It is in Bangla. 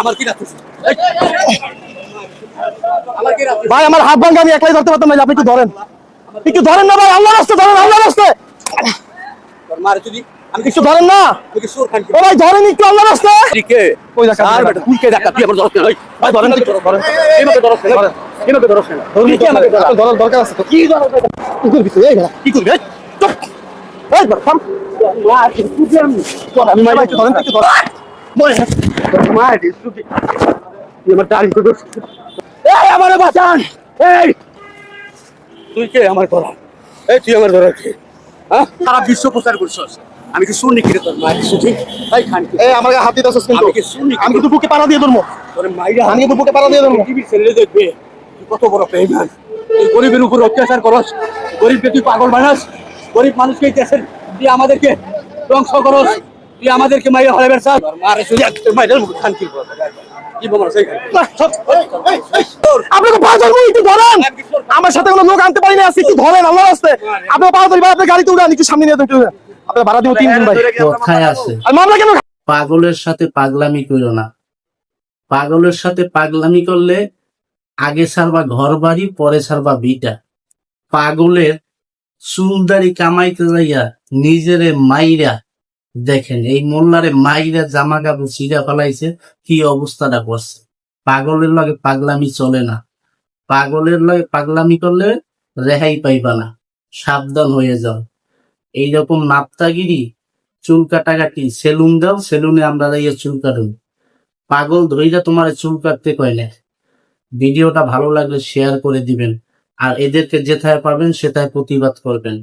আমার কি ভাই আমার হাত ভাঙ্গা আমি একলাই ধরতে পারতাম না আপনি একটু ধরেন একটু ধরেন না ভাই আল্লাহ রাস্তা ধরেন আল্লাহ রাস্তা তোর মারে তুই আমি একটু ধরেন না কি সুর খান ও ভাই ধরেন একটু আল্লাহ রাস্তা কে ওই দেখা, আর বেটা তুই কে দেখা তুই আমার ভাই ধরেন কি ধরেন এভাবে ধরছ না এভাবে ধরছ না তুই কি আমাকে ধরার দরকার আছে তো কি ধরছ কুকুর ভিতরে এই গেলা কি করবি এই? চুপ এই ধর, থাম। মা কি তুই আমি ধরেন একটু আমার এই বাঁচান। এই। তুই কে? আমার ধরা। এই তুই আমার ধরা কে? হ্যাঁ? সারা বিশ্ব প্রচার করছস। আমি কি শুনি তোর খান এই কিন্তু। আমি কিন্তু বুকে পাড়া দিয়ে ধরবো। তোর মাইরা আমি কিন্তু বুকে পাড়া দিয়ে ধরবো। টিভির ছেলে দেখবে কত বড় বেইমান। তুই গরিবের উপর অত্যাচার করস। গরিবকে তুই পাগল বানাস। গরিব মানুষকে দেশের তুই আমাদেরকে ধ্বংস করস। তুই আমাদেরকে মাইরা হলে বেরসা মারে শুনি মাইরা মুখ খান কি একটু ধরেন আমার সাথে কোনো লোক আনতে পারি না একটু ধরেন আল্লাহ রাস্তায় আপনার ধরি আপনার গাড়িতে একটু সামনে নিয়ে আপনার ভাড়া দিব তিন দিন ভাই কোথায় আছে মামলা কেন পাগলের সাথে পাগলামি করো না পাগলের সাথে পাগলামি করলে আগে সারবা ঘর বাড়ি পরে সারবা বিটা পাগলের চুলদারি কামাইতে যাইয়া নিজেরে মাইরা দেখেন, এই মোল্লারে মাইরা জামা কাপড় ছিঁড়া ফেলাইছে, কি অবস্থাটা করছে? পাগলের লগে পাগলামি চলে না। পাগলের লগে পাগলামি করলে রেহাই পাইবা না। সাবধান হয়ে যাও। এইরকম নাপ্তাগিরি, চুল কাটাকাটি, সেলুন দাও, সেলুনে আমরা যাইয়া চুল কাটুন পাগল ধইরা তোমার চুল কাটতে কয় না। ভিডিওটা ভালো লাগলে শেয়ার করে দিবেন। আর এদেরকে যেথায় পাবেন সেটায় প্রতিবাদ করবেন।